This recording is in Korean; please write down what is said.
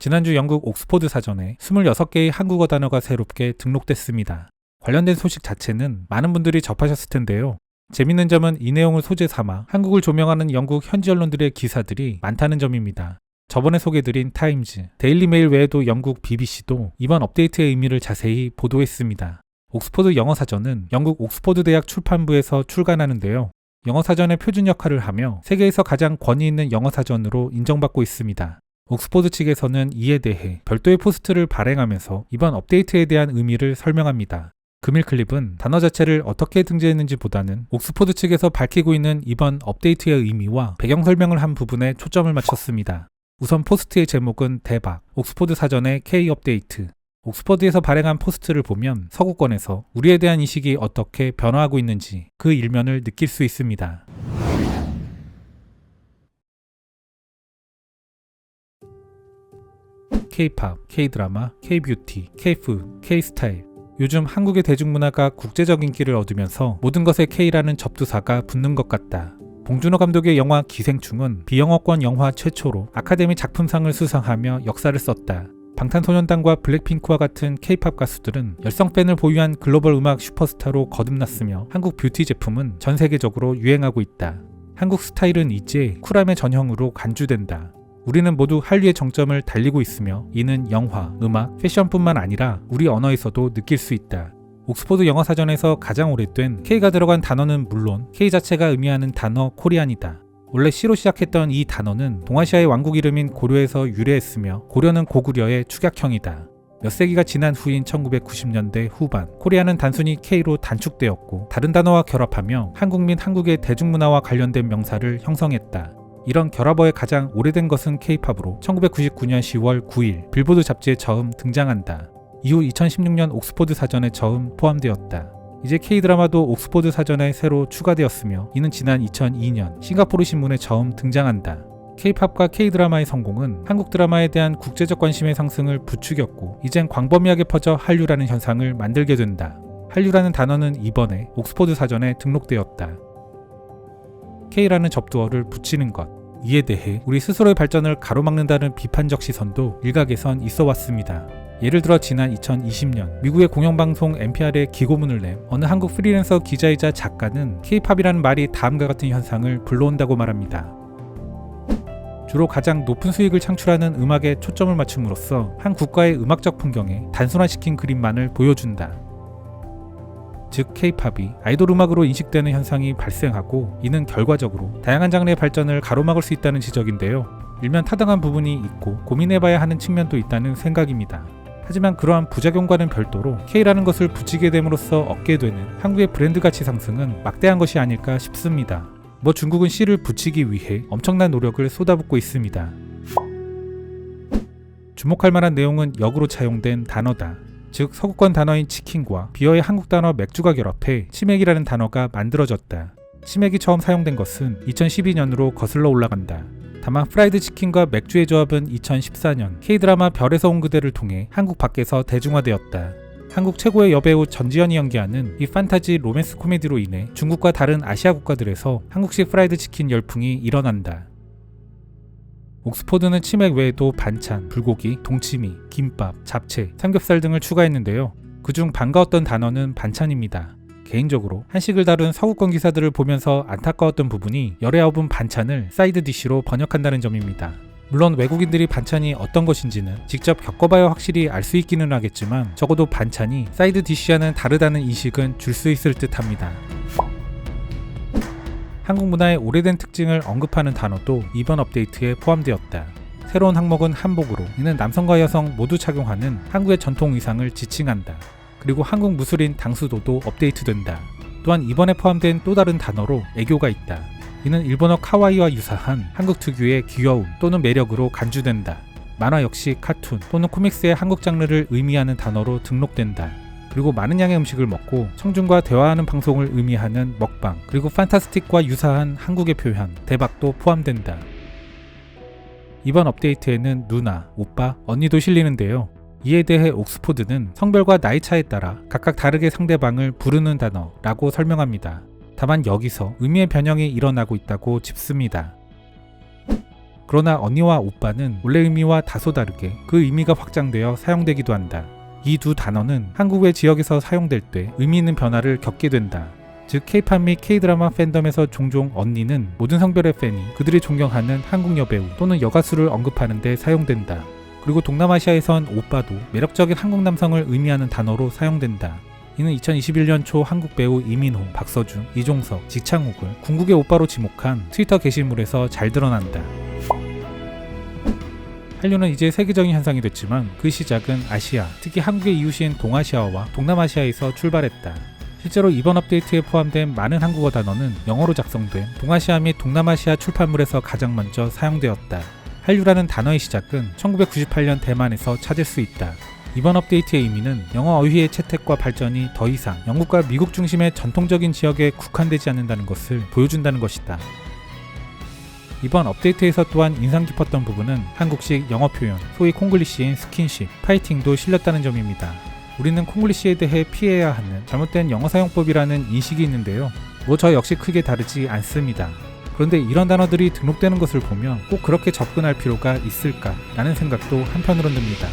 지난주 영국 옥스포드 사전에 26개의 한국어 단어가 새롭게 등록됐습니다. 관련된 소식 자체는 많은 분들이 접하셨을 텐데요. 재밌는 점은 이 내용을 소재 삼아 한국을 조명하는 영국 현지 언론들의 기사들이 많다는 점입니다. 저번에 소개드린 타임즈, 데일리 메일 외에도 영국 BBC도 이번 업데이트의 의미를 자세히 보도했습니다. 옥스포드 영어 사전은 영국 옥스포드 대학 출판부에서 출간하는데요. 영어 사전의 표준 역할을 하며 세계에서 가장 권위 있는 영어 사전으로 인정받고 있습니다. 옥스포드 측에서는 이에 대해 별도의 포스트를 발행하면서 이번 업데이트에 대한 의미를 설명합니다. 금일 클립은 단어 자체를 어떻게 등재했는지 보다는 옥스포드 측에서 밝히고 있는 이번 업데이트의 의미와 배경 설명을 한 부분에 초점을 맞췄습니다. 우선 포스트의 제목은 대박, 옥스포드 사전의 K 업데이트. 옥스퍼드에서 발행한 포스트를 보면 서구권에서 우리에 대한 인식이 어떻게 변화하고 있는지 그 일면을 느낄 수 있습니다. K-팝, K-드라마, K-뷰티, K-푸드, K-스타일. 요즘 한국의 대중문화가 국제적 인기를 얻으면서 모든 것에 K라는 접두사가 붙는 것 같다. 봉준호 감독의 영화 기생충은 비영어권 영화 최초로 아카데미 작품상을 수상하며 역사를 썼다. 방탄소년단과 블랙핑크와 같은 K-팝 가수들은 열성 팬을 보유한 글로벌 음악 슈퍼스타로 거듭났으며 한국 뷰티 제품은 전 세계적으로 유행하고 있다. 한국 스타일은 이제 쿨함의 전형으로 간주된다. 우리는 모두 한류의 정점을 달리고 있으며 이는 영화, 음악, 패션뿐만 아니라 우리 언어에서도 느낄 수 있다. 옥스포드 영어 사전에서 가장 오래된 K가 들어간 단어는 물론 K 자체가 의미하는 단어 코리안이다. 원래 C로 시작했던 이 단어는 동아시아의 왕국 이름인 고려에서 유래했으며 고려는 고구려의 축약형이다. 몇 세기가 지난 후인 1990년대 후반, 코리아는 단순히 K로 단축되었고 다른 단어와 결합하며 한국 및 한국의 대중문화와 관련된 명사를 형성했다. 이런 결합어의 가장 오래된 것은 K-팝으로 1999년 10월 9일 빌보드 잡지에 처음 등장한다. 이후 2016년 옥스포드 사전에 처음 포함되었다. 이제 K-드라마도 옥스포드 사전에 새로 추가되었으며 이는 지난 2002년 싱가포르 신문에 처음 등장한다. K-팝과 K-드라마의 성공은 한국 드라마에 대한 국제적 관심의 상승을 부추겼고 이젠 광범위하게 퍼져 한류라는 현상을 만들게 된다. 한류라는 단어는 이번에 옥스포드 사전에 등록되었다. K라는 접두어를 붙이는 것. 이에 대해 우리 스스로의 발전을 가로막는다는 비판적 시선도 일각에선 있어 왔습니다. 예를 들어 지난 2020년 미국의 공영방송 NPR에 기고문을 낸 어느 한국 프리랜서 기자이자 작가는 K-팝이라는 말이 다음과 같은 현상을 불러온다고 말합니다. 주로 가장 높은 수익을 창출하는 음악에 초점을 맞춤으로써 한 국가의 음악적 풍경에 단순화시킨 그림만을 보여준다. 즉 K-팝이 아이돌 음악으로 인식되는 현상이 발생하고 이는 결과적으로 다양한 장르의 발전을 가로막을 수 있다는 지적인데요. 일면 타당한 부분이 있고 고민해봐야 하는 측면도 있다는 생각입니다. 하지만 그러한 부작용과는 별도로 K라는 것을 붙이게 됨으로써 얻게 되는 한국의 브랜드 가치 상승은 막대한 것이 아닐까 싶습니다. 뭐 중국은 C를 붙이기 위해 엄청난 노력을 쏟아붓고 있습니다. 주목할 만한 내용은 역으로 차용된 단어다. 즉 서구권 단어인 치킨과 비어의 한국 단어 맥주가 결합해 치맥이라는 단어가 만들어졌다. 치맥이 처음 사용된 것은 2012년으로 거슬러 올라간다. 다만 프라이드 치킨과 맥주의 조합은 2014년 K드라마 별에서 온 그대를 통해 한국 밖에서 대중화되었다. 한국 최고의 여배우 전지현이 연기하는 이 판타지 로맨스 코미디로 인해 중국과 다른 아시아 국가들에서 한국식 프라이드 치킨 열풍이 일어난다. 옥스포드는 치맥 외에도 반찬, 불고기, 동치미, 김밥, 잡채, 삼겹살 등을 추가했는데요. 그중 반가웠던 단어는 반찬입니다. 개인적으로 한식을 다룬 서구권 기사들을 보면서 안타까웠던 부분이 열의 아홉은 반찬을 사이드 디쉬로 번역한다는 점입니다. 물론 외국인들이 반찬이 어떤 것인지는 직접 겪어봐야 확실히 알 수 있기는 하겠지만 적어도 반찬이 사이드 디쉬와는 다르다는 인식은 줄 수 있을 듯 합니다. 한국 문화의 오래된 특징을 언급하는 단어도 이번 업데이트에 포함되었다. 새로운 항목은 한복으로 이는 남성과 여성 모두 착용하는 한국의 전통 의상을 지칭한다. 그리고 한국 무술인 당수도도 업데이트된다. 또한 이번에 포함된 또 다른 단어로 애교가 있다. 이는 일본어 카와이와 유사한 한국 특유의 귀여움 또는 매력으로 간주된다. 만화 역시 카툰 또는 코믹스의 한국 장르를 의미하는 단어로 등록된다. 그리고 많은 양의 음식을 먹고 청중과 대화하는 방송을 의미하는 먹방 그리고 판타스틱과 유사한 한국의 표현 대박도 포함된다. 이번 업데이트에는 누나, 오빠, 언니도 실리는데요. 이에 대해 옥스포드는 성별과 나이 차에 따라 각각 다르게 상대방을 부르는 단어라고 설명합니다. 다만 여기서 의미의 변형이 일어나고 있다고 짚습니다. 그러나 언니와 오빠는 원래 의미와 다소 다르게 그 의미가 확장되어 사용되기도 한다. 이 두 단어는 한국의 지역에서 사용될 때 의미 있는 변화를 겪게 된다. 즉 K-팝 및 K-드라마 팬덤에서 종종 언니는 모든 성별의 팬이 그들이 존경하는 한국 여배우 또는 여가수를 언급하는 데 사용된다. 그리고 동남아시아에선 오빠도 매력적인 한국 남성을 의미하는 단어로 사용된다. 이는 2021년 초 한국 배우 이민호, 박서준, 이종석, 직창욱을 궁극의 오빠로 지목한 트위터 게시물에서 잘 드러난다. 한류는 이제 세계적인 현상이 됐지만 그 시작은 아시아, 특히 한국의 이웃인 동아시아와 동남아시아에서 출발했다. 실제로 이번 업데이트에 포함된 많은 한국어 단어는 영어로 작성된 동아시아 및 동남아시아 출판물에서 가장 먼저 사용되었다. 한류라는 단어의 시작은 1998년 대만에서 찾을 수 있다. 이번 업데이트의 의미는 영어 어휘의 채택과 발전이 더 이상 영국과 미국 중심의 전통적인 지역에 국한되지 않는다는 것을 보여준다는 것이다. 이번 업데이트에서 또한 인상 깊었던 부분은 한국식 영어 표현, 소위 콩글리시인 스킨십, 파이팅도 실렸다는 점입니다. 우리는 콩글리시에 대해 피해야 하는 잘못된 영어 사용법이라는 인식이 있는데요. 뭐 저 역시 크게 다르지 않습니다. 그런데 이런 단어들이 등록되는 것을 보면 꼭 그렇게 접근할 필요가 있을까라는 생각도 한편으론 듭니다.